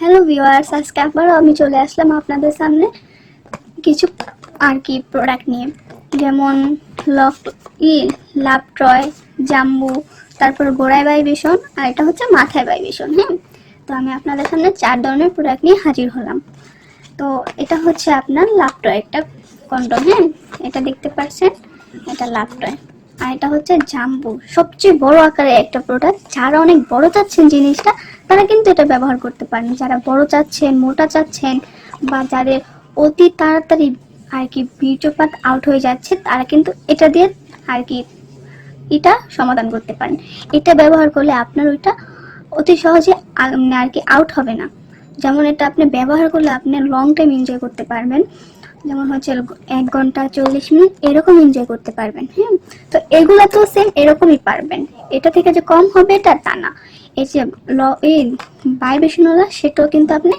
Hello viewers আজকে আবারও আমি চলে আসলাম আপনাদের সামনে কিছু আর কি প্রোডাক্ট নিয়ে। যেমন লক ই লাভ ট্রয় জাম্বু তারপর গোড়ায় বাই ভাইবেশন আর এটা হচ্ছে মাথায় বাই ভাইবেশন হ্যাঁ? তো আমি আপনাদের সামনে চার ধরনের প্রোডাক্ট নিয়ে হাজির হলাম। তো এটা হচ্ছে আপনার লাভ টয় একটা কন্ডম হ্যাঁ? এটা দেখতে পাচ্ছেন, এটা লাভ টয় আর এটা হচ্ছে জাম্বু। সবচেয়ে বড় আকারে একটা প্রোডাক্ট যারা অনেক বড় চাচ্ছেন জিনিসটা, তারা কিন্তু এটা ব্যবহার করতে পারেন। যারা বড় চাচ্ছেন, মোটা চাচ্ছেন বা যাদের অতি তাড়াতাড়ি আর কি বীর্যপাত আউট হয়ে যাচ্ছে, তারা কিন্তু এটা দিয়ে আর কি এটা সমাধান করতে পারেন। এটা ব্যবহার করলে আপনার ওইটা অতি সহজে মানে আর কি আউট হবে না। যেমন এটা আপনি ব্যবহার করলে আপনি লং টাইম এনজয় করতে পারবেন। যেমন হচ্ছে এক ঘণ্টা চল্লিশ মিনিট, এরকম এনজয় করতে পারবেন হ্যাঁ? তো এগুলো তো সেম এরকমই পারবেন। এটা থেকে যে কম হবে এটা তা না। এই যে ল, এই বাইবেশনওয়ালা সেটাও কিন্তু আপনি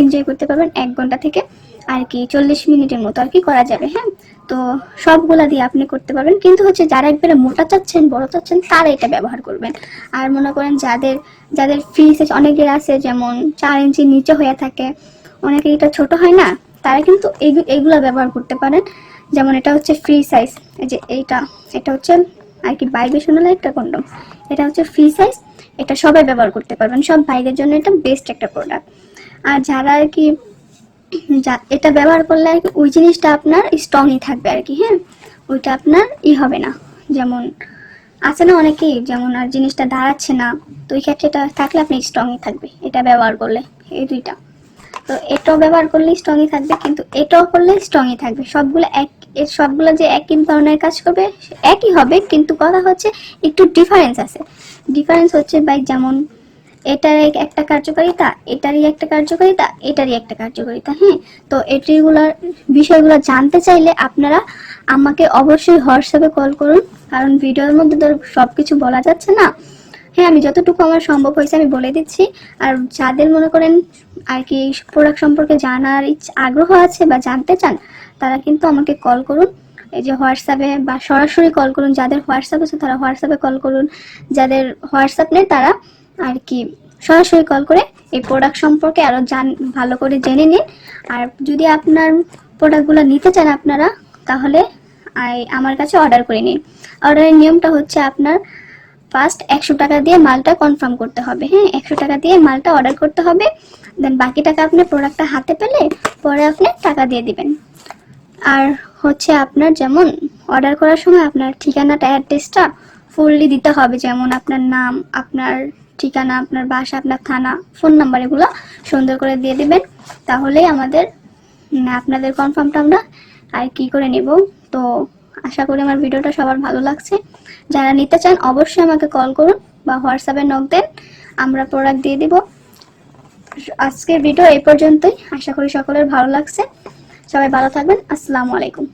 এনজয় করতে পারবেন এক ঘণ্টা থেকে আর কি, চল্লিশ মিনিটের মতো, আর কি করা যাবে হ্যাঁ? তো সবগুলা দিয়ে আপনি করতে পারবেন। কিন্তু হচ্ছে যারা একবারে মোটা চাচ্ছেন, বড় চাচ্ছেন, তারা এটা ব্যবহার করবেন। আর মনে করেন যাদের যাদের ফ্রি সাইজ অনেকের আছে, যেমন চার ইঞ্চি নিচে হয়ে থাকে, অনেকে এটা ছোট হয় না, তারা কিন্তু এইগু- এইগুলা ব্যবহার করতে পারেন। যেমন এটা হচ্ছে ফ্রি সাইজ এই যে এইটা, এটা হচ্ছে আর কি বাইবেশনাল একটা কন্ডম এটা হচ্ছে ফ্রি সাইজ এটা সবাই ব্যবহার করতে পারবেন। সব বাইরের জন্য এটা বেস্ট একটা প্রোডাক্ট আর যারা আর কি যা- এটা ব্যবহার করলে আর কি ওই জিনিসটা আপনার স্ট্রংই থাকবে আর কি হ্যাঁ? ওইটা আপনার ই হবে না। যেমন, আছে না অনেকেই যেমন আর জিনিসটা দাঁড়াচ্ছে না, তো ওই ক্ষেত্রে এটা থাকলে আপনি স্ট্রংই থাকবে, এটা ব্যবহার করলে, এই দুইটা। তো এটাও ব্যবহার করলে স্ট্রংই থাকবে, কিন্তু এটাও করলে স্ট্রংই থাকবে। সবগুলো এক, এর সবগুলো যে একই ধরনের কাজ করবে একই হবে, কিন্তু কথা হচ্ছে একটু ডিফারেন্স আছে। ডিফারেন্স হচ্ছে বাই যেমন এটার একটা কার্যকারিতা, এটারই একটা কার্যকারিতা, এটারই একটা কার্যকারিতা হ্যাঁ? তো এটিগুলোর বিষয়গুলো জানতে চাইলে আপনারা আমাকে অবশ্যই হোয়াটসঅ্যাপে কল করুন, কারণ ভিডিওর মধ্যে তো সব কিছু বলা যাচ্ছে না। হ্যাঁ আমি যতটুকু আমার সম্ভব হয়েছে আমি বলে দিচ্ছি। আর যাদের মনে করেন আর কি প্রোডাক্ট সম্পর্কে জানার আগ্রহ আছে বা জানতে চান, তারা কিন্তু আমাকে কল করুন। এই যে হোয়াটসঅ্যাপে বা সরাসরি কল করুন, যাদের হোয়াটসঅ্যাপ আছে তারা হোয়াটসঅ্যাপে কল করুন। যাদের হোয়াটসঅ্যাপ নেই তারা আর কি? সরাসরি কল করে এই প্রোডাক্ট সম্পর্কে আরও জান, ভালো করে জেনে নিন। আর যদি আপনার প্রোডাক্টগুলো নিতে চান আপনারা, তাহলে আমার কাছে অর্ডার করে নিন। অর্ডারের নিয়মটা হচ্ছে আপনার ফার্স্ট একশো টাকা দিয়ে মালটা কনফার্ম করতে হবে। হ্যাঁ একশো টাকা দিয়ে মালটা অর্ডার করতে হবে। দেন বাকি টাকা আপনি প্রোডাক্টটা হাতে পেলে পরে আপনি টাকা দিয়ে দিবেন। আর হচ্ছে আপনার যেমন অর্ডার করার সময় আপনার ঠিকানাটা অ্যাড্রেসটা ফুললি দিতে হবে। যেমন আপনার নাম, আপনার ঠিকানা আপনার বাসা, আপনার থানা ফোন নাম্বার এগুলো সুন্দর করে দিয়ে দিবেন। তাহলেই আমাদের আপনাদের কনফার্মটা আমরা আর কি করে নেব। তো আশা করি আমার ভিডিওটা সবার ভালো লাগছে। যারা নিতে চান অবশ্যই আমাকে কল করুন বা হোয়াটসঅ্যাপে নক দেন, আমরা প্রোডাক্ট দিয়ে দিব। আজকের ভিডিও এই পর্যন্তই। আশা করি সকলের ভালো লাগছে। সবাই ভালো থাকবেন। আসসালামু আলাইকুম।